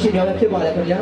ရှင်ရောလည်းဖြစ်ပါလေခင်ဗျာ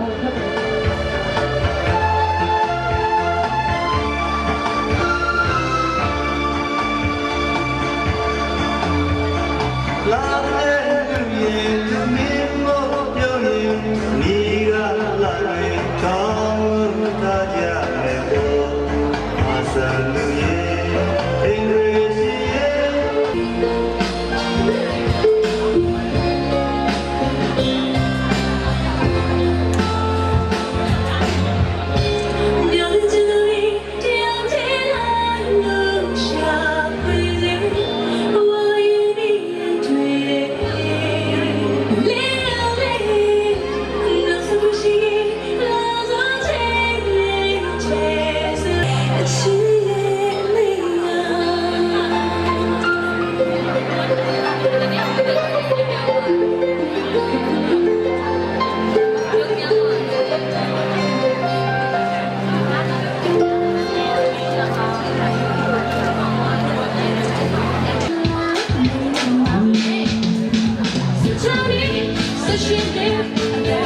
горі, все ще не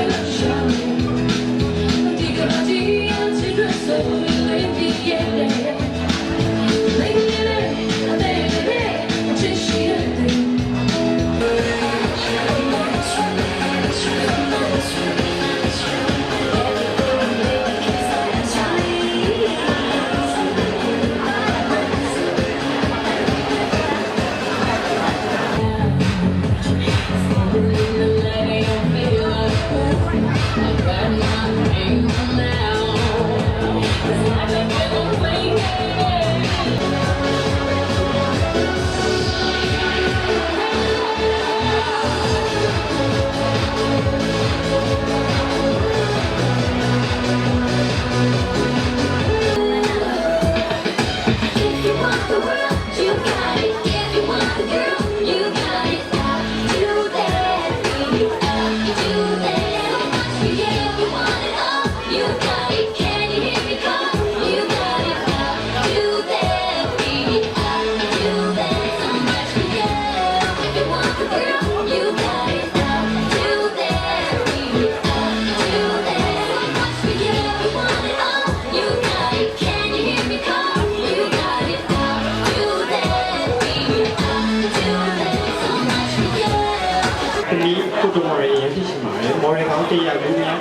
вчора.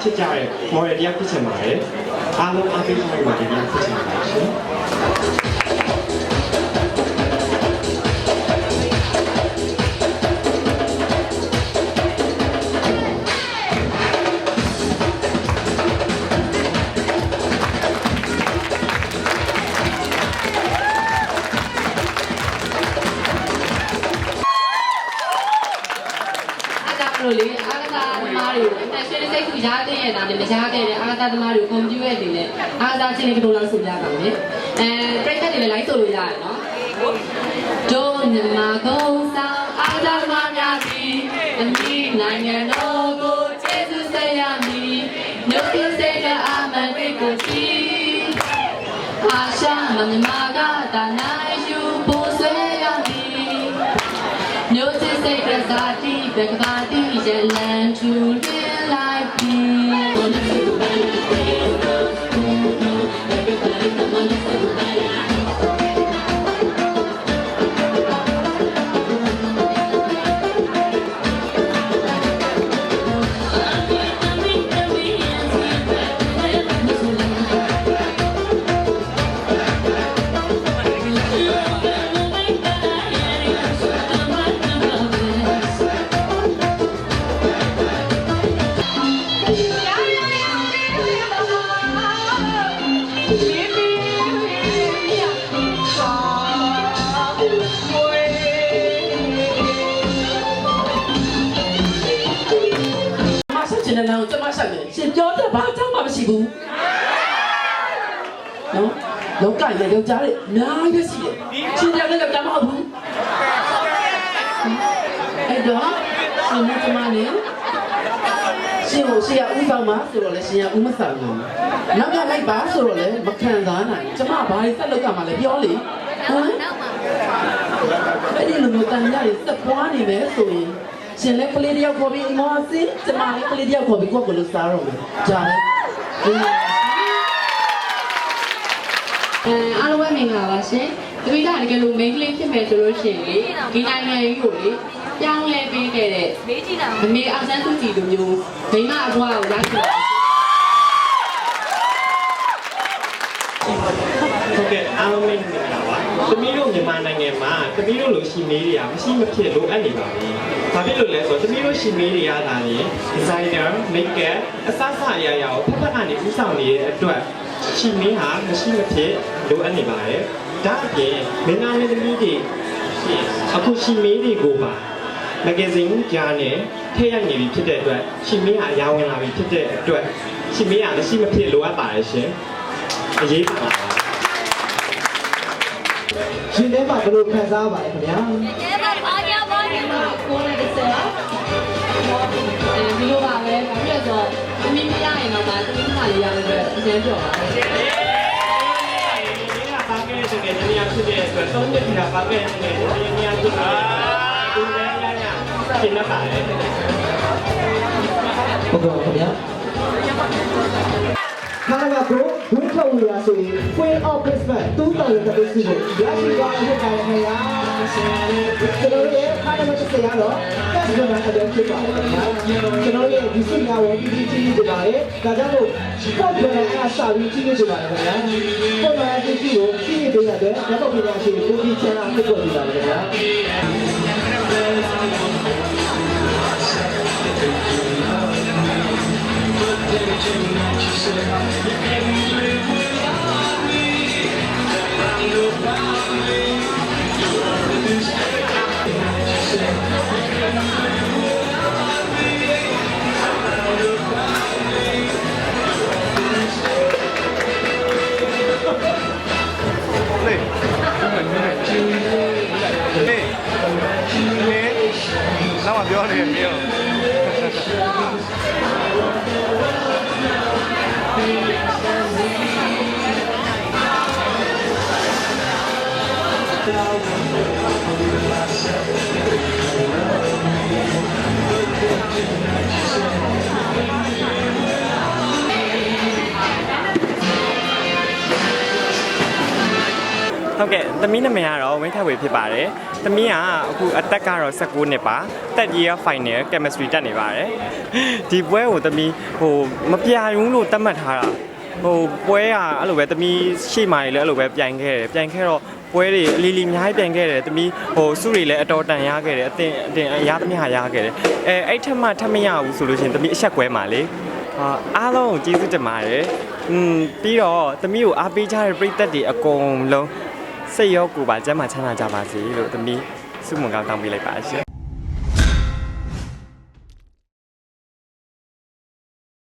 လူများချစ်ကြတဲ့မော်ရယ်တရားဖြစ်ချင်ပါတယ်အားလုံးအားပေးကြတဲ့မော်ရ စိတ်ကူရားတဲ့ရဲ့ဒါနဲ့မကြားခဲ့တဲ့အာဂတာသမားတွေကိုကွန်ပျူတာတွေနဲ့အာဂတာချင်းလေးကလေးလောက်ဆိုပြပါမယ်အဲပြိဿတွေလည်း live ဆိုလို့ရတယ်နော်ဒုညမကုန်းဆောင်အာဂတာသမားများစီအမိနိုင်ငံတော်ကိုကျေးဇူးဆက်ရမည်ညို့ပြစေကအမန်တွေကိုကြည့်အာရှာမမြမကတာနိုင်ယူပို့ဆွဲရမည်မျိုးစစ်စိတ်ကစားတိဘကဘာတိရလန်ထူလ မဆက်ချင်တဲ့လမ်းကိုကျမဆက်မယ်ရှင်ပြောတဲ့ဘာအကြောင်းမှမရှိဘူးနော်လောကရဲ့ယောက်ျားတွေအများကြီးရှိတယ်ရှင်ပြောတဲ့ယောက်ျားမဟုတ်ဘူးအဲ့တော့ရှင်မကျမနဲ့ရှင်ကိုရှင်ကဥဆောင်ပါဆိုတော့လေရှင်ကဥမဆောင်ဘူးနောက်ကလိုက်ပါဆိုတော့လေမခံစားနိုင်ကျမဘာလို့ဆက်လုပ်ကြမှာလဲပြောလေဟမ်အဲ့ဒီလိုမျိုးတန်ရည်စက်ပွားနေမယ်ဆိုရင် ရှင်လည်းကလေးတယောက်ခေါ်ပြီးအမောအစင်းကျမလည်းကလေးတယောက်ခေါ်ပြီးကိုယ့်ကိုယ်လို့စားတော့မယ်ကြားလဲအဲအားလုံးပဲမင်္ဂလာပါရှင်။တပိကတကယ်လို့ main ကလေးဖြစ်မယ်ဆိုလို့ရှိရင်လေဒီနိုင်ငံကြီးကိုလေပြောင်းလဲပေးခဲ့တဲ့မေးကြည့်တာမမေအောင်ဆန်းစုကြည်လိုမျိုးမိမအဘွားကိုရောက်ခဲ့ပါဟုတ်ကဲ့အားလုံးမင်္ဂလာပါ သမီးတို့မြန်မာနိုင်ငံမှာသမီးတို့လိုရှိမေးတွေကမရှိမဖြစ်လိုအပ်နေပါပြီ။ဘာဖြစ်လို့လဲဆိုတော့သမီးတို့ရှိမေးတွေရတာလေ designer, makeup အစအစအရာရာကိုဖက်ဖက်ကနေဥဆောင်နေတဲ့အတွက်ရှိမေးဟာမရှိမဖြစ်လိုအပ်နေပါတယ်။ဒါအပြင်မင်းသားမင်းသမီးတွေအခုရှိမေးတွေကိုပါမဂ္ဂဇင်းကြားနဲ့ထည့်ရနေပြီဖြစ်တဲ့အတွက်ရှိမေးဟာအရာဝင်လာပြီဖြစ်တဲ့အတွက်ရှိမေးဟာမရှိမဖြစ်လိုအပ်ပါတယ်ရှင်။အရေးပါပါ ရှင်ထဲမှာဘယ်လိုခံစားပါလဲခင်ဗျာကိုယ်နဲ့တစ်ဆက်အဲဒီလိုပါပဲဘာဖြစ်လဲဆိုတော့သမီးမရရင်တော့မှသမီးမလေးရလို့ပဲအကျဉ်းပြောပါမယ်ဒီကပါကဲတဲ့နေရာဖြစ်တဲ့အတွက်သုံးနှစ်ကပါကဲတဲ့နေရာဖြစ်တဲ့ဒီလည်းရရရှင်းနေပါတယ်ဟုတ်ကဲ့ခင်ဗျာခါရကဘရိုဝင်းထုတ်လို့ရဆိုရင် Queen of Christmas 2000တည်းစီကိုရရှိသွားတဲ့ခါရခင်ဗျာကျွန်တော်ရဲ့ခါရမတစ်စရတော့ cash donor အတဲ့ဖြစ်ပါတယ်ခင်ဗျာကျွန်တော်ရဲ့ဒီစိတ်များဝင်ပြီးကြီးကြီးကြပါတယ်ဒါကြောင့်မို့ cash donor အားစာပြီးကြီးကြီးကြပါတယ်ခင်ဗျာပုံမှန်အကြီးကြီးကိုကြီးကြီးပေးရတဲ့ဓာတ်ပုံပညာရှင်ကိုကြီးချမ်းအောင်ဖြစ်ပေါ်နေတာခင်ဗျာနေ ဟုတ်ကဲ့သမီးနာမည်ကတော့ဝင်းထက်ဝေဖြစ်ပါတယ်သမီးကအခုအသက်ကတော့19နှစ်ပါတက် year final chemistry တက်နေပါတယ်ဒီပွဲကိုသမီးဟိုမပြာရုံလို့သတ်မှတ်ထားတာဟိုပွဲကအဲ့လိုပဲသမီးရှေ့မှာလည်းအဲ့လိုပဲပြိုင်ခဲ့တယ်ပြိုင်ခဲ့တော့ ပွဲတွေအလီလီအများကြီးပြိုင်ခဲ့တယ်သမီးဟိုစုတွေလည်းအတော်တန်ရခဲ့တယ်အတင်အတင်အရသမီးဟာရခဲ့တယ်အဲအဲ့ထက်မှထပ်မရဘူးဆိုလို့ရှိရင်သမီးအဆက်ကွဲမှာလေအာအားလုံးကိုကျေးဇူးတင်ပါတယ်။อืมပြီးတော့သမီးကိုအားပေးကြတဲ့ပရိသတ်တွေအကုန်လုံးစိတ်ရောကိုယ်ပါကျမ်းမာချမ်းသာကြပါစေလို့သမီးဆုမွန်ကောင်းတောင်းပေးလိုက်ပါရှင်